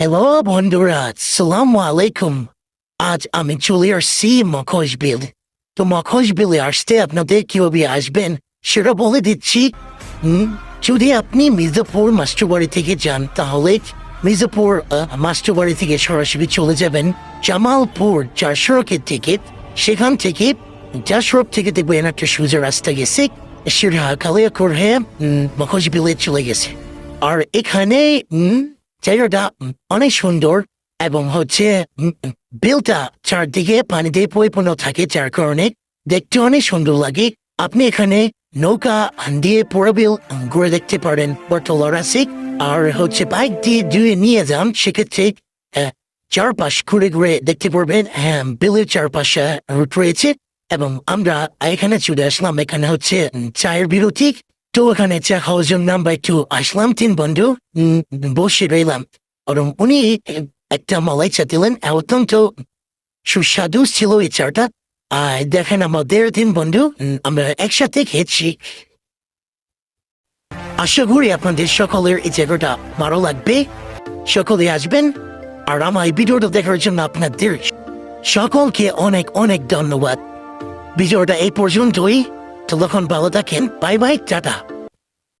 Hello বন্ধুরা সালাম আলাইকুম আজ আমি চলে আসছি মখোশ বিল তো মখোশ বিলে আসতে আপনাদের কীভাবে আসবেন সেটা বলে দিচ্ছি যদি আপনি মির্জাপুর মাস্টারবাড়ি থেকে যান তাহলে মির্জাপুর মাস্টারবাড়ি থেকে সরাসরি চলে যাবেন জামালপুর চার সড়কের থেকে সেখান থেকে চার সড়ক থেকে দেখবেন একটা সোজা রাস্তা গেছে সেটা কালিয়া করে মখোশ বিলে চলে গেছে আর এখানে উম, অনেক সুন্দর এবং হচ্ছে বিলটা চারদিকে পানি দিয়ে পরিপূর্ণ থাকে যার কারণে দেখতে অনেক সুন্দর লাগে। আপনি এখানে নৌকা দিয়ে পুরো বিল ঘুরে দেখতে পারেন। আছে। আর হচ্ছে বাইক দিয়ে দুয়ে নিয়ে যান সেক্ষেত্রে চারপাশ ঘুরে ঘুরে দেখতে পারবেন। হ্যাঁ বিলের চারপাশে রুট রয়েছে এবং আমরা এখানে চলে আসলাম। এখানে হচ্ছে চায়ের বিরতি। তো ওখানে চা খাওয়ার জন্য আমরা একটু আসলাম তিন বন্ধু বসে রইলাম এবং উনি একটা মালাই চা দিলেন অত্যন্ত সুস্বাদু ছিল এই চাটা আর দেখেন আমাদের তিন বন্ধু আমরা একসাথে খেয়েছি আশা করি আপনাদের সকলের এই জায়গাটা ভালো লাগবে সকলে আসবেন আর আমার এই ভিডিওটা দেখার জন্য আপনাদের সকলকে অনেক অনেক ধন্যবাদ ভিডিওটা এই পর্যন্তই তখন ভালো থাকেন বাই বাই টাটা।